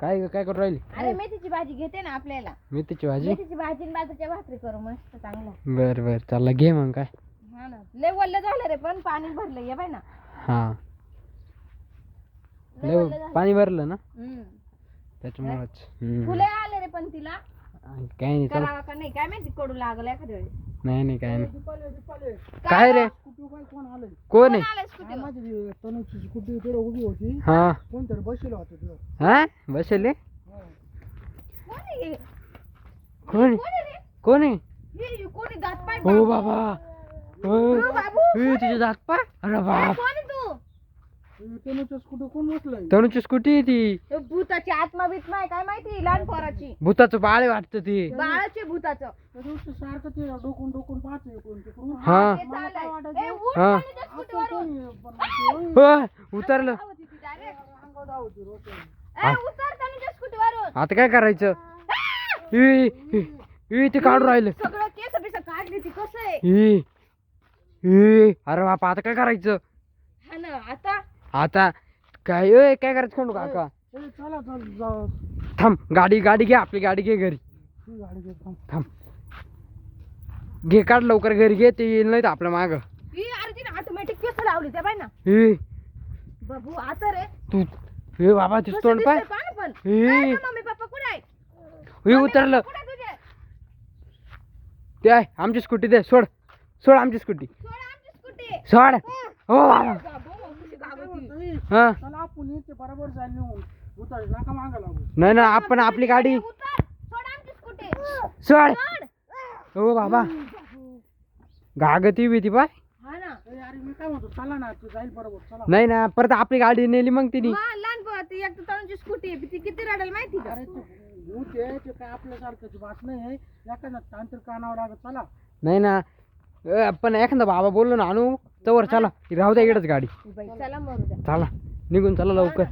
काय काय करू राहिली? अरे मेथीची भाजी घेते ना आपल्याला. मेथीची भाजी? मेथीची भाजी आणि बाजूच्या भाकरी करू मस्त चांगला बर बर चला घे मग काय. हा ना. लय वल्ल झालं रे पण पाणी भरलं ये बाय ना. हा. लय लय वल्ल झालं. पाणी भरलं ना? हम्म. त्याच्यामुळेच. फुले आले रे पण तिला. काय नाही चल. करावा का नाही? काय माहिती कडू लागलं एखाद्या वेळेस. नाही नाही काय नाही. काय रे? कोण कोण आलंय? माझी तनुची स्कूटी तिकडे उभी होती. हा? कोणतरी बसलेलं होतं तिथं. हा? बसले कोण हे? कोण? आहे? कोण? कोण? हे- हे कोण आहे? दात पाय हो बाबा. हो हो बाबू, ए, तुझे दात पाय? अरे ए, बाप. कोण आहे तू तनुच्या स्कूटी कोण बसलाय? तनुची स्कूटी आहे ती? हे भूताची आत्मा बित्मा आहे काय माहिती? लहान पोराची. भूताचं बाळ वाटत ती. बाळाचे भूताचं. त्या दिवशी सारखं ते डोकून डोकून पाहते इकडून तिकडून. हा. ते चाललंय. ए, उठ हा. कोणी पण मग ते, "ओय, हो. उतरलं स्कूटीवरून. आता काय करायचं? ते काढून राहिलं. सगळं केस बिस काढली ती कसं आहे? ई, ई, अरे बापा आता काय करायचं? हा ना आता? आता काय काय करायचं खंडू काका? थांब गाडी गाडी घे आपली गाडी घे घरी. गाडी घेत थांब. थांब. घे काढ लवकर घरी घे ते येईल नाही तर आपल्या माग ही अर्जुन ऑटोमॅटिक केस लावली त्या बाय ना ए. बाबू आता रे. तू ए बाबा तुझं कसं तोंड पाय दिसतंय पहा ना पण. ए. काय गं मम्मी पप्पा कुठे आहे? हे उतरलं. कुठे तुझे? ते आहे आमची स्कूटी दे सोड. सोड आमची स्कूटी. सोड आमची स्कूटी. सोड. हो. बाबा. बाबू हा. चला आपण इथे बरोबर जाईल उतर नका मागा लागू नाही ना आपण आपली गाडी. उतर. सोड आमची स्कूटी. सोड. सोड. हो बाबा. गागती बी ती पाय. हा अरे मी काय म्हणतो चला ना तू जाईल बरोबर चला. नाही ना परत आपली गाडी नेली मग तिने. हा, लहान पोर ती एक तर तरुणची स्कूटी आहे ती किती रडेल माहिती का? अरे ते भूत आहे ते काय आपल्यासारखंची बात नाही आहे. एखादा तांत्रिक कानावर लागत चला. नाही ना ए, आपण एखादा बाबा बोललो ना आणू तवर चला राहू द्या इकडंच गाडी. बाई चला मरू द्या चला निघून चला लवकर.